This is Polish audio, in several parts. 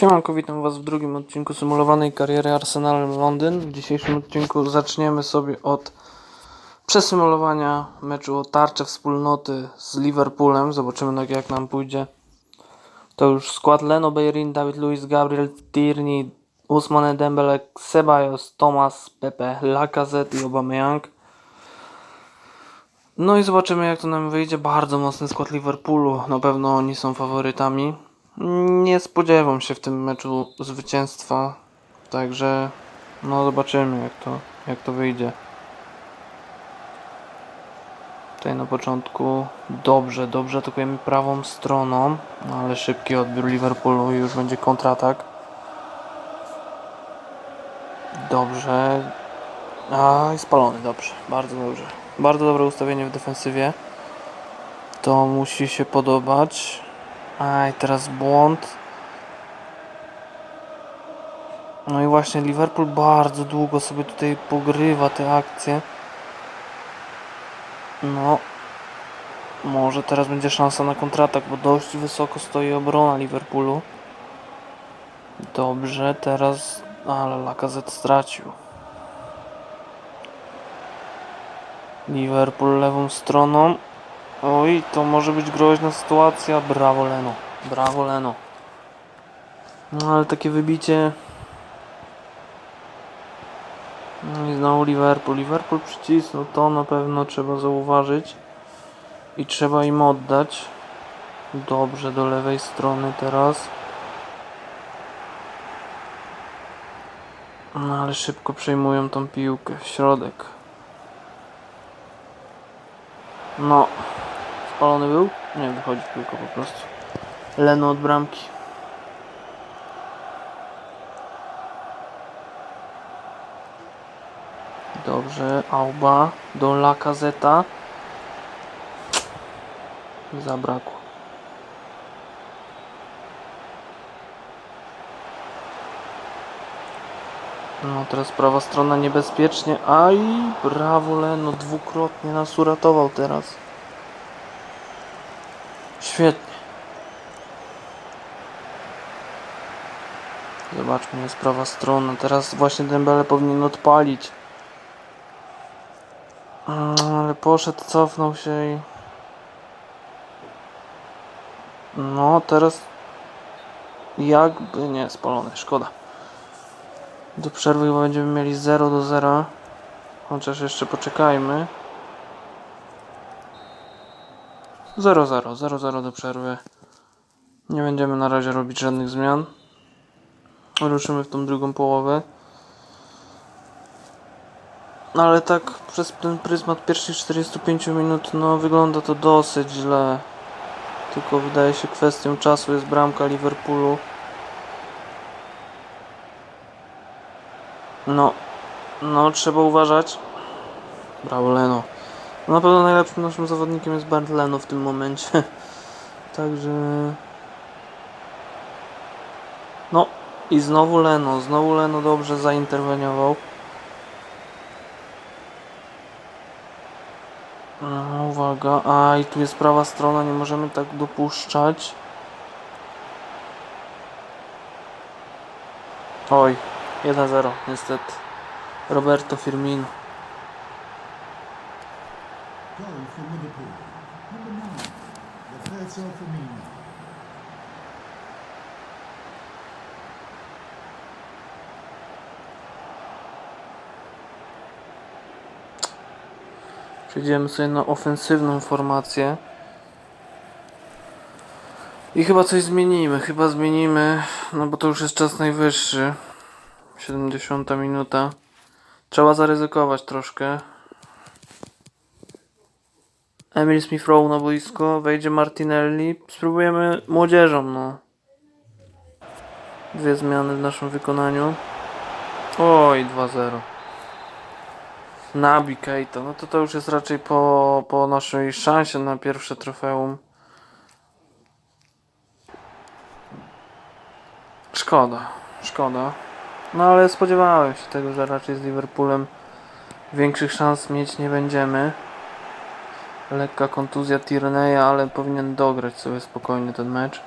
Siemanko, witam Was w drugim odcinku symulowanej kariery Arsenal Londyn. W dzisiejszym odcinku zaczniemy sobie od przesymulowania meczu o tarczę wspólnoty z Liverpoolem. Zobaczymy jak, jak nam pójdzie. To już skład Leno, Beirin, David Luiz, Gabriel, Tierney, Usmane Dembele, Ceballos, Thomas, Pepe, Lacazette i Aubameyang. No i zobaczymy jak to nam wyjdzie. Bardzo mocny skład Liverpoolu. Na pewno oni są faworytami. Nie spodziewam się w tym meczu zwycięstwa. Także no zobaczymy jak to, jak to wyjdzie. Tutaj na początku dobrze, dobrze atakujemy prawą stroną, no ale szybki odbiór Liverpoolu i już będzie kontratak. Dobrze. A, i spalony, dobrze, bardzo dobrze. Bardzo dobre ustawienie w defensywie. To musi się podobać. Aj, teraz błąd. No i właśnie Liverpool bardzo długo sobie tutaj pogrywa te akcje. No. Może teraz będzie szansa na kontratak, bo dość wysoko stoi obrona Liverpoolu. Dobrze, teraz... Ale Lacazette stracił. Liverpool lewą stroną. Oj, to może być groźna sytuacja. Brawo Leno. Brawo Leno. No ale takie wybicie. No i znowu Liverpool. Liverpool przycisnął. To na pewno trzeba zauważyć. I trzeba im oddać. Dobrze, do lewej strony teraz. No ale szybko przejmują tą piłkę w środek. No, spalony był? Nie, wychodzi piłka po prostu. Leno od bramki. Dobrze, Auba do Lacazeta. Zabrakło. No teraz prawa strona niebezpiecznie. Aj, brawo Leno, dwukrotnie nas uratował teraz. Świetnie. Zobaczmy, jest prawa strona. Teraz właśnie Dembele powinien odpalić. Ale poszedł, cofnął się i... No, teraz... Jakby nie, spalony, szkoda. Do przerwy chyba będziemy mieli 0 do 0. Chociaż jeszcze poczekajmy. 0-0, 0-0 do przerwy. Nie będziemy na razie robić żadnych zmian. Ruszymy w tą drugą połowę. No ale tak przez ten pryzmat pierwszych 45 minut no wygląda to dosyć źle. Tylko wydaje się kwestią czasu jest bramka Liverpoolu. No, no trzeba uważać. Brawo Leno. No, na pewno najlepszym naszym zawodnikiem jest Bernd Leno w tym momencie. Także... No i znowu Leno. Znowu Leno dobrze zainterweniował. No, uwaga. A i tu jest prawa strona. Nie możemy tak dopuszczać. Oj, 1-0 niestety. Roberto Firmino. For Liverpool. Number nine, Roberto Firmino. Przejdziemy sobie na ofensywną formację. I chyba coś zmienimy, chyba zmienimy, no bo to już jest czas najwyższy. 70 minuta. Trzeba zaryzykować troszkę. Emil Smith Rowe na boisko, wejdzie Martinelli. Spróbujemy młodzieżą, no. Dwie zmiany w naszym wykonaniu. Oj, 2-0. Nabi Keita, no to to już jest raczej po, po naszej szansie na pierwsze trofeum. Szkoda, szkoda. No ale spodziewałem się tego, że raczej z Liverpoolem większych szans mieć nie będziemy. Lekka kontuzja Tierney'a, ale powinien dograć sobie spokojnie ten mecz.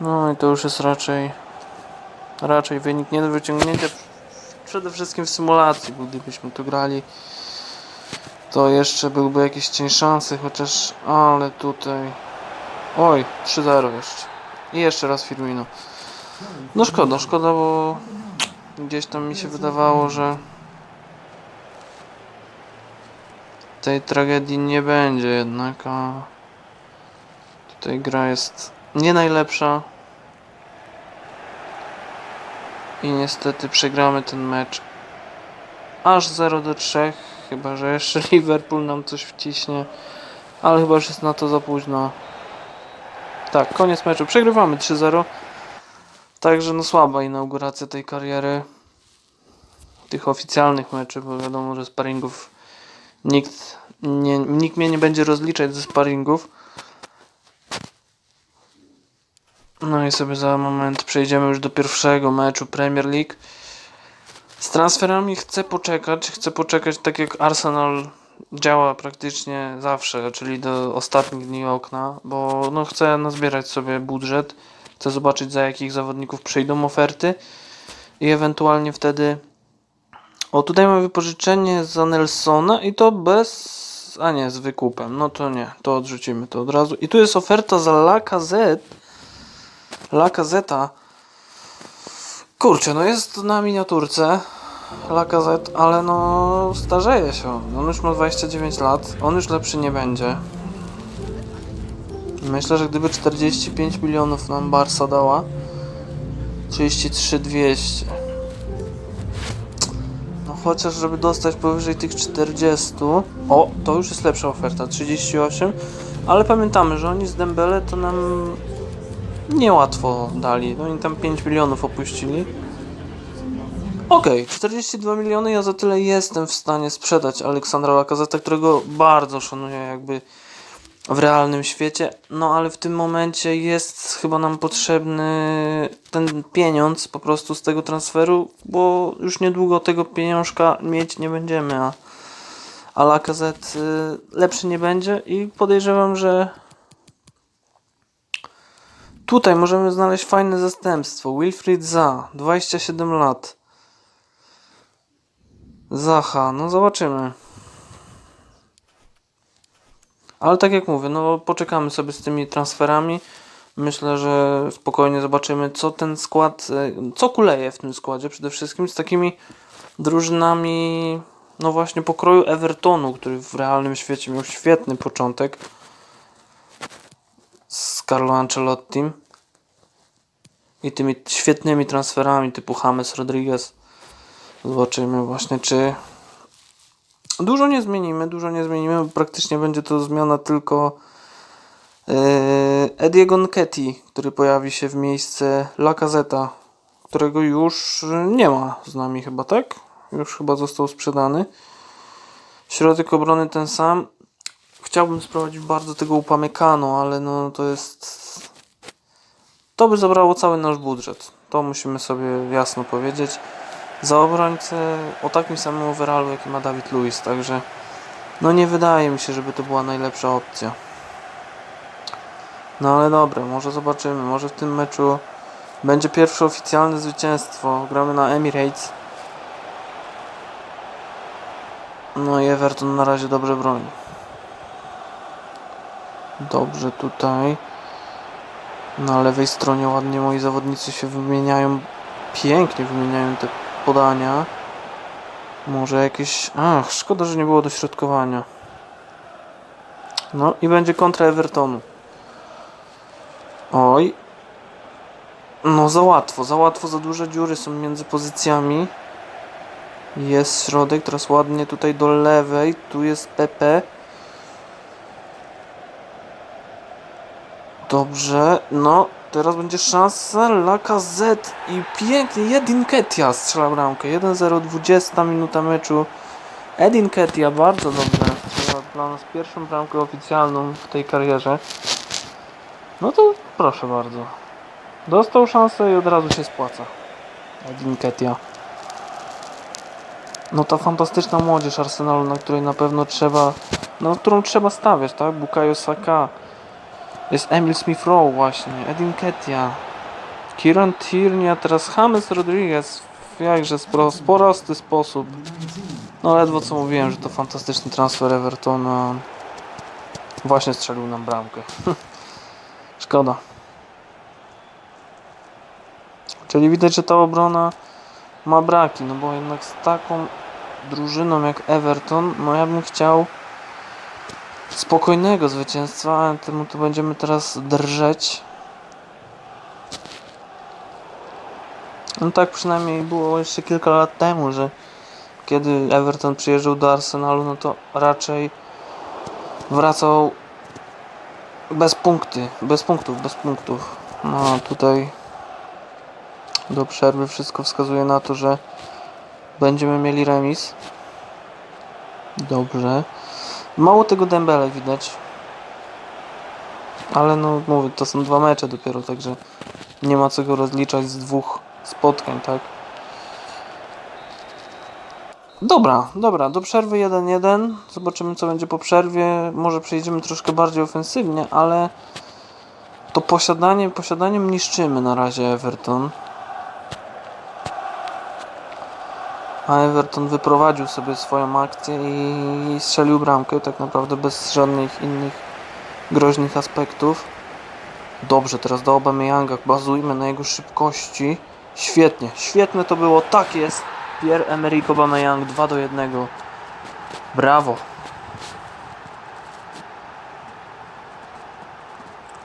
No i to już jest raczej raczej wynik nie do wyciągnięcia. Przede wszystkim w symulacji, bo gdybyśmy tu grali to jeszcze byłby jakiś cień szansy, chociaż ale tutaj oj, 3-0 jeszcze. I jeszcze raz Firmino. No szkoda, szkoda, bo gdzieś tam mi się wydawało, że tej tragedii nie będzie jednak, a tutaj gra jest nie najlepsza i niestety przegramy ten mecz aż 0 do 3, chyba że jeszcze Liverpool nam coś wciśnie, ale chyba już jest na to za późno. Tak, koniec meczu. Przegrywamy 3-0. Także no słaba inauguracja tej kariery. Tych oficjalnych meczy, bo wiadomo, że sparingów nikt, nie, nikt mnie nie będzie rozliczać ze sparingów. No i sobie za moment przejdziemy już do pierwszego meczu Premier League. Z transferami chcę poczekać, chcę poczekać tak jak Arsenal działa praktycznie zawsze, czyli do ostatnich dni okna, bo no chcę nazbierać sobie budżet, chcę zobaczyć za jakich zawodników przyjdą oferty i ewentualnie wtedy o tutaj mam wypożyczenie za Nelsona i to bez, a nie z wykupem, no to nie, to odrzucimy to od razu. I tu jest oferta za Lacazette Lacazeta Kurczę, no jest na miniaturce Lacazette, ale no starzeje się on. Już ma 29 lat, on już lepszy nie będzie. Myślę, że gdyby 45 milionów nam Barca dała 33 200 No chociaż żeby dostać powyżej tych 40 O, to już jest lepsza oferta, 38 Ale pamiętamy, że oni z Dembele to nam niełatwo dali. No i tam 5 milionów opuścili. Okej, 42 miliony, ja za tyle jestem w stanie sprzedać Aleksandra Lacazette, którego bardzo szanuję jakby w realnym świecie. No ale w tym momencie jest chyba nam potrzebny ten pieniądz po prostu z tego transferu, bo już niedługo tego pieniążka mieć nie będziemy, a, a Lacazette y, lepszy nie będzie i podejrzewam, że Tutaj możemy znaleźć fajne zastępstwo. Wilfried Za, 27 lat. Zacha, no zobaczymy. Ale tak jak mówię, no poczekamy sobie z tymi transferami. Myślę, że spokojnie zobaczymy, co ten skład, e, co kuleje w tym składzie przede wszystkim z takimi drużynami, no właśnie pokroju Evertonu, który w realnym świecie miał świetny początek z Carlo Ancelottim i tymi świetnymi transferami typu James Rodriguez. Zobaczymy właśnie, czy dużo nie zmienimy, dużo nie zmienimy, praktycznie będzie to zmiana tylko Ediego Nketi, który pojawi się w miejsce Lacazeta, którego już nie ma z nami chyba, tak? Już chyba został sprzedany. Środek obrony ten sam. Chciałbym sprowadzić bardzo tego Upamecano, ale no to jest... To by zabrało cały nasz budżet. To musimy sobie jasno powiedzieć. Za obrońcę o takim samym overallu, jaki ma Dawid Luiz, także no nie wydaje mi się, żeby to była najlepsza opcja. No ale dobra, może zobaczymy. Może w tym meczu będzie pierwsze oficjalne zwycięstwo. Gramy na Emirates. No i Everton na razie dobrze broni. Dobrze tutaj. Na lewej stronie ładnie moi zawodnicy się wymieniają. Pięknie wymieniają te podania. Może jakieś... Ach, szkoda, że nie było dośrodkowania. No i będzie kontra Evertonu. Oj. No za łatwo, za łatwo, za duże dziury są między pozycjami. Jest środek, teraz ładnie tutaj do lewej. Tu jest PP. Dobrze, no teraz będzie szansa. Lacazette i pięknie. Edin Ketia strzela bramkę. 1-0, 20 minuta meczu. Edin Ketia bardzo. Strzela dla nas pierwszą bramkę oficjalną w tej karierze. No to proszę bardzo. Dostał szansę i od razu się spłaca. Edin Ketia. No ta fantastyczna młodzież Arsenalu, na której na pewno trzeba, na którą trzeba stawiać, tak? Bukayo Saka, Jest Emil Smith Rowe właśnie, Edin Ketia, Kieran Tierney, teraz James Rodriguez w jakże spro, sporosty sposób. No ledwo co mówiłem, że to fantastyczny transfer Evertona. Właśnie strzelił nam bramkę. Szkoda. Czyli widać, że ta obrona ma braki, no bo jednak z taką drużyną jak Everton, no ja bym chciał spokojnego zwycięstwa, ale temu to będziemy teraz drżeć. No tak przynajmniej było jeszcze kilka lat temu, że kiedy Everton przyjeżdżał do Arsenalu, no to raczej wracał bez punkty, bez punktów, bez punktów. No tutaj do przerwy wszystko wskazuje na to, że będziemy mieli remis. Dobrze. Mało tego Dembele widać. Ale no mówię, to są dwa mecze dopiero, także nie ma co go rozliczać z dwóch spotkań, tak? Dobra, dobra, do przerwy 1-1. Zobaczymy co będzie po przerwie. Może przejdziemy troszkę bardziej ofensywnie, ale to posiadanie, posiadaniem niszczymy na razie Everton. A Everton wyprowadził sobie swoją akcję i strzelił bramkę, tak naprawdę bez żadnych innych groźnych aspektów. Dobrze, teraz do Aubameyanga, bazujmy na jego szybkości. Świetnie, świetne to było, tak jest. Pierre-Emerick Aubameyang 2 do 1. Brawo.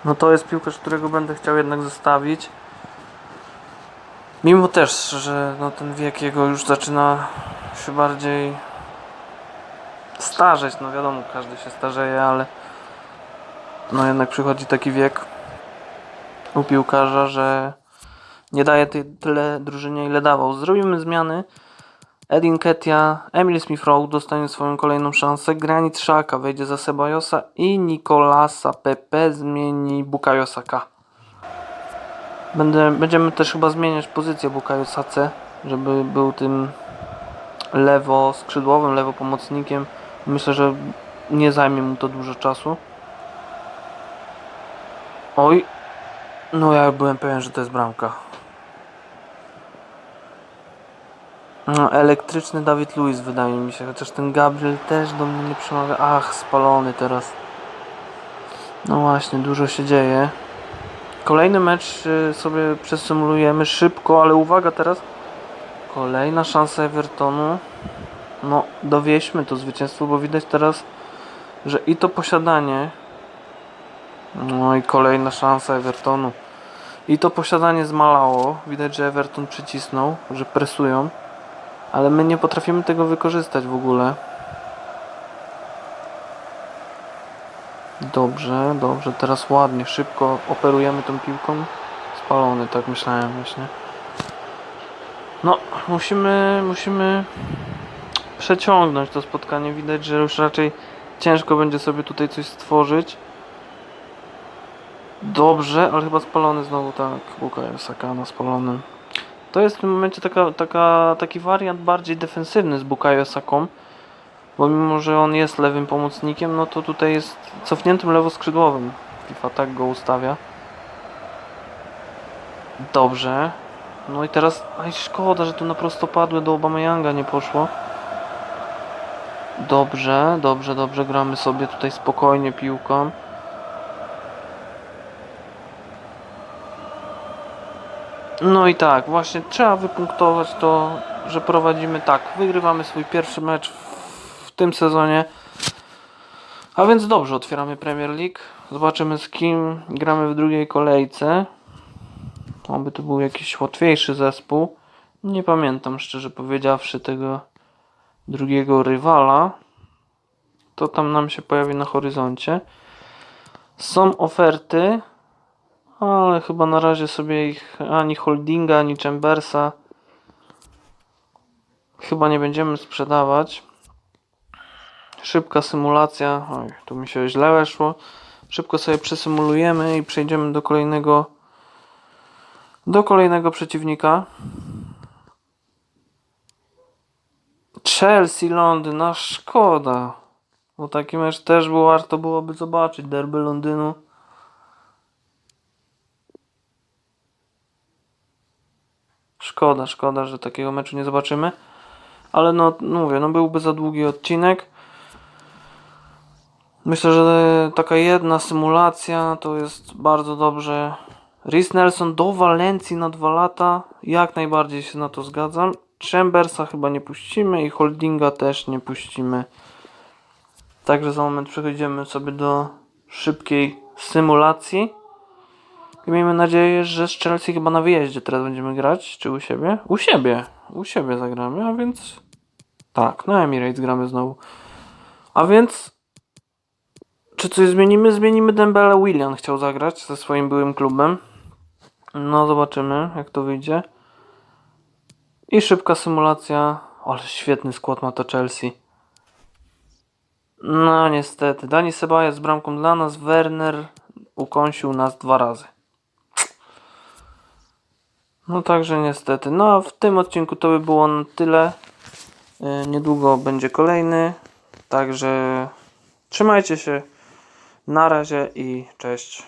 No to jest piłkarz, którego będę chciał jednak zostawić. Mimo też, że no ten wiek jego już zaczyna się bardziej starzeć, no wiadomo, każdy się starzeje, ale no jednak przychodzi taki wiek u piłkarza, że nie daje ty, tyle drużynie, ile dawał. Zrobimy zmiany. Edin Ketia, Emil Smith dostanie swoją kolejną szansę. Granit Xhaka wejdzie za Sebajosa i Nicolasa Pepe zmieni Bukayo Saka. Będę, będziemy też chyba zmieniać pozycję Bukayo Sace, żeby był tym lewo skrzydłowym, lewo pomocnikiem. Myślę, że nie zajmie mu to dużo czasu. Oj, no ja byłem pewien, że to jest bramka. No, elektryczny Dawid Luiz wydaje mi się, chociaż ten Gabriel też do mnie nie przemawia. Ach, spalony teraz. No właśnie, dużo się dzieje. Kolejny mecz y, sobie przesymulujemy szybko, ale uwaga teraz. Kolejna szansa Evertonu. No, dowieźmy to zwycięstwo, bo widać teraz, że i to posiadanie. No i kolejna szansa Evertonu. I to posiadanie zmalało. Widać, że Everton przycisnął, że presują. Ale my nie potrafimy tego wykorzystać w ogóle. Dobrze, dobrze, teraz ładnie, szybko operujemy tą piłką. Spalony, tak myślałem właśnie. No, musimy, musimy przeciągnąć to spotkanie. Widać, że już raczej ciężko będzie sobie tutaj coś stworzyć. Dobrze, ale chyba spalony znowu tak. Bukayo Saka na spalonym. To jest w tym momencie taka, taka, taki wariant bardziej defensywny z Bukayo Saką. Bo mimo, że on jest lewym pomocnikiem, no to tutaj jest cofniętym lewoskrzydłowym. FIFA tak go ustawia. Dobrze. No i teraz, aj szkoda, że tu na prostopadłe do Obameyanga nie poszło. Dobrze, dobrze, dobrze, gramy sobie tutaj spokojnie piłką. No i tak, właśnie trzeba wypunktować to, że prowadzimy tak. Wygrywamy swój pierwszy mecz w, tym sezonie. A więc dobrze, otwieramy Premier League. Zobaczymy z kim gramy w drugiej kolejce. Oby to był jakiś łatwiejszy zespół. Nie pamiętam szczerze powiedziawszy tego drugiego rywala. To tam nam się pojawi na horyzoncie. Są oferty. Ale chyba na razie sobie ich ani Holdinga, ani Chambersa chyba nie będziemy sprzedawać szybka symulacja. Oj, tu mi się źle weszło. Szybko sobie przesymulujemy i przejdziemy do kolejnego do kolejnego przeciwnika. Chelsea, Londyna, szkoda. Bo taki mecz też było, warto byłoby zobaczyć. Derby Londynu. Szkoda, szkoda, że takiego meczu nie zobaczymy. Ale no, mówię, no byłby za długi odcinek. Myślę, że taka jedna symulacja to jest bardzo dobrze. Rhys Nelson do Walencji na dwa lata. Jak najbardziej się na to zgadzam. Chambersa chyba nie puścimy i Holdinga też nie puścimy. Także za moment przechodzimy sobie do szybkiej symulacji. I miejmy nadzieję, że z Chelsea chyba na wyjeździe teraz będziemy grać. Czy u siebie? U siebie. U siebie zagramy, a więc... Tak, na Emirates gramy znowu. A więc... Czy coś zmienimy? Zmienimy Dembele. William chciał zagrać ze swoim byłym klubem. No zobaczymy, jak to wyjdzie. I szybka symulacja. Ale świetny skład ma to Chelsea. No niestety. Dani Sebaja z bramką dla nas. Werner ukąsił nas dwa razy. No także niestety. No a w tym odcinku to by było na tyle. Yy, Niedługo będzie kolejny. Także trzymajcie się. Na razie i cześć.